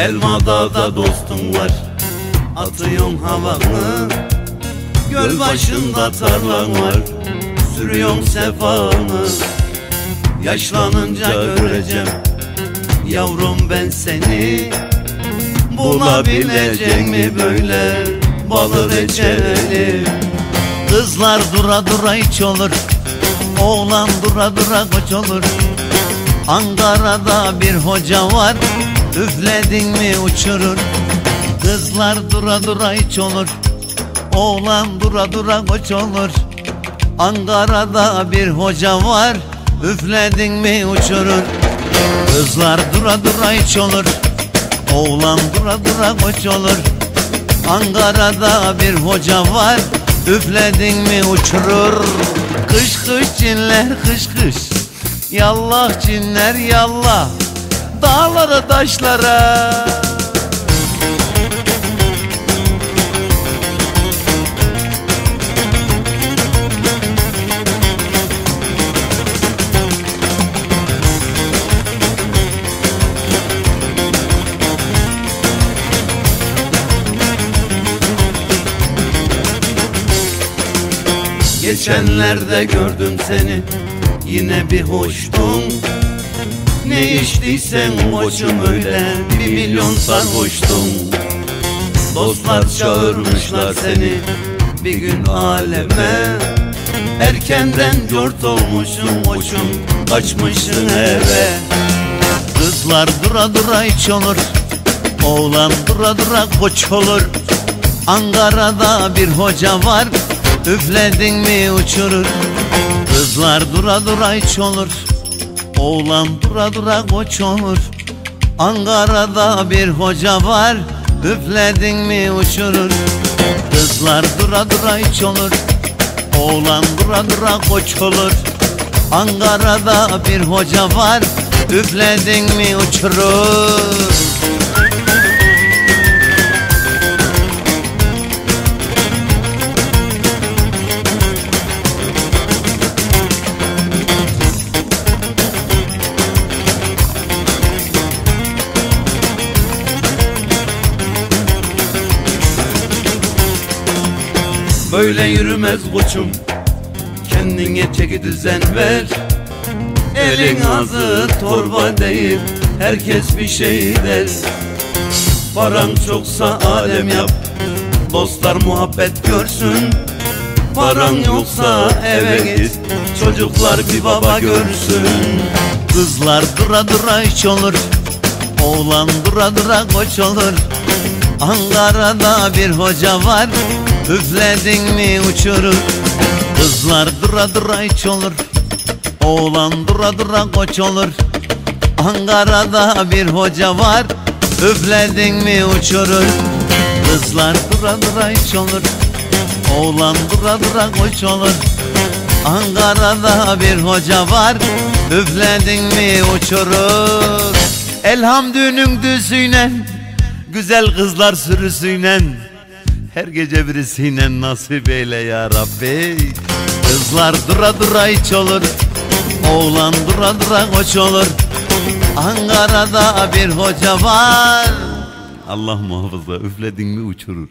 Elmada da dostum var. Atıyorsun havanı Göl başında tarlan var. Sürüyorsun sefanı Yaşlanınca göreceğim. Yavrum ben seni. Bulabilecek mi böyle? Balı reçeli Kızlar dura dura iç olur. Oğlan dura dura koç olur. Ankara'da bir hoca var Üfledin mi uçurur? Kızlar dura dura iç olur. Oğlan dura dura koç olur. Ankara'da bir hoca var. Üfledin mi uçurur? Kızlar dura dura iç olur. Oğlan dura dura koç olur. Ankara'da bir hoca var. Üfledin mi uçurur? Kış kış cinler kış kış. Yallah cinler yallah Dağlara taşlara. Geçenlerde gördüm seni Yine bir hoştun Ne içtiysen koçum öyle. Bir milyon sarhoştun Dostlar çağırmışlar seni Bir gün aleme. Erkenden cort olmuşum koçum Kaçmışsın eve. Kızlar dura dura iç olur Oğlan dura dura koç olur. Ankara'da bir hoca var Üfledin mi uçurur. Kızlar dura dura iç olur Oğlan dura dura koç olur Ankara'da bir hoca var. Üfledin mi uçurur. Kızlar dura dura iç olur. Oğlan dura dura koç olur. Ankara'da bir hoca var. Üfledin mi uçurur Böyle yürümez koçum. Kendine çeki düzen ver. Elin ağzı torba değil. Herkes bir şey der. Paran çoksa alem yap. Dostlar muhabbet görsün. Paran yoksa eve git. Çocuklar bir baba görsün. Kızlar dura dura iç olur. Oğlan dura dura koç olur. Ankara'da bir hoca var Üfledin mi uçurur Kızlar dura dura iç olur. Oğlan dura dura koç olur. Ankara'da bir hoca var. Üfledin mi uçurur Kızlar dura dura iç olur. Oğlan dura dura koç olur. Ankara'da bir hoca var. Üfledin mi uçurur Elhamdünün düzüyle Güzel kızlar sürüsüyle Her gece birisiyle nasip eyle ya Rabbi. Kızlar dura dura iç olur Oğlan dura dura koç olur. Ankara'da bir hoca var. Allah muhafaza üfledin mi uçurur